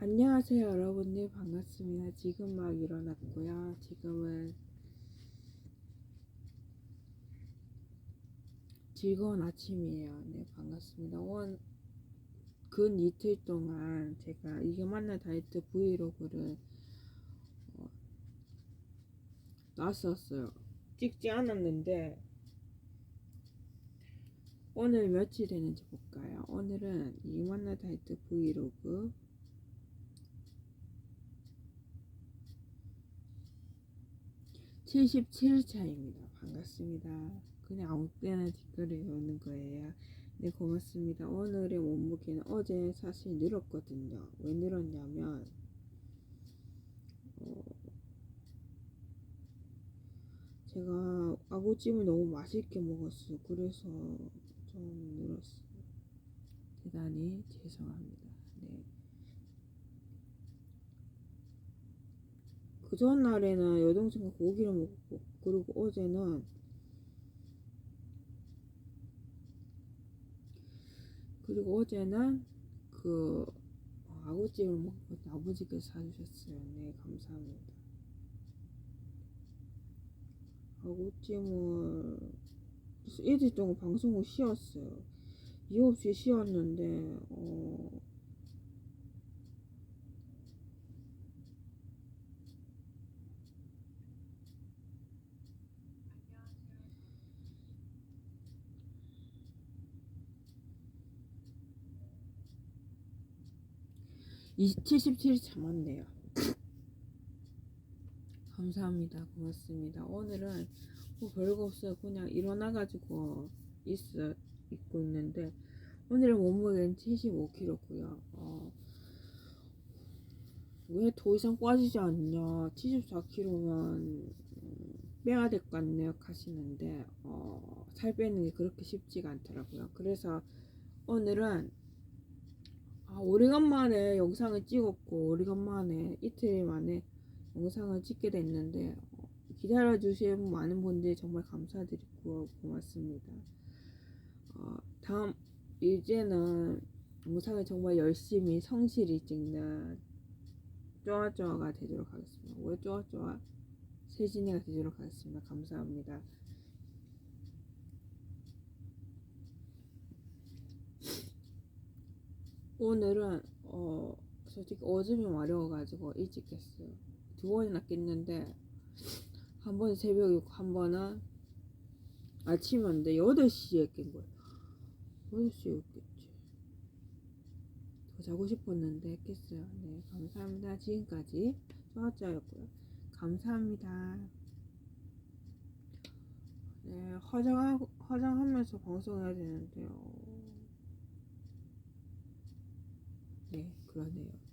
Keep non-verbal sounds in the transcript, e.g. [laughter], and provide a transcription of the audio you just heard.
안녕하세요 여러분들 반갑습니다. 지금 막 일어났고요. 지금은 즐거운 아침이에요. 네 반갑습니다. 원, 근 이틀 동안 제가 이게 만나 다이어트 브이로그를 어, 놨었어요. 찍지 않았는데 오늘 며칠 되는지 볼까요? 오늘은 이 만나 다이어트 브이로그 77차입니다. 반갑습니다. 그냥 아무 때나 댓글을 여는 거예요. 네, 고맙습니다. 오늘의 몸무게는 어제 사실 늘었거든요. 왜 늘었냐면, 어, 제가 아구찜을 너무 맛있게 먹었어요. 그래서 좀 늘었어요. 대단히 죄송합니다. 네. 그 전날에는 여동생과 고기를 먹고 그리고 어제는 그리고 어제는 그 아구찜을 먹고 아버지께서 사주셨어요. 네 감사합니다. 아구찜을 일주일 동안 방송을 쉬었어요. 이유 없이 쉬었는데 어, 77이 참았네요. [laughs] 감사합니다. 고맙습니다. 오늘은 뭐 별거 없어요. 그냥 일어나가지고 있어 있고 있는데 오늘의 몸무게는 75kg고요. 어, 왜 더 이상 빠지지 않냐? 74kg면 빼야 될 것 같네요. 하시는데 어, 살 빼는 게 그렇게 쉽지가 않더라고요. 그래서 오늘은 아, 오래간만에 영상을 찍었고 오래간만에 이틀 만에 영상을 찍게 됐는데 어, 기다려주신 많은 분들 정말 감사드리고 고맙습니다. 어, 다음 이제는 영상을 정말 열심히 성실히 찍는 쪼아쪼아가 되도록 하겠습니다. 왜 쪼아쪼아 세진이가 되도록 하겠습니다. 감사합니다. 오늘은 어 솔직히 어둠이 마려워가지고 일찍 깼어요. 두 번이나 깼는데 한 번은 새벽이고 한 번은 아침이었는데 8시에 깬 거예요. 8시에 깼지. 더 자고 싶었는데 깼어요. 네, 감사합니다. 지금까지 쪼아쪼아였고요. 감사합니다. 네, 화장하고, 화장하면서 방송해야 되는데요. 네, 그러네요.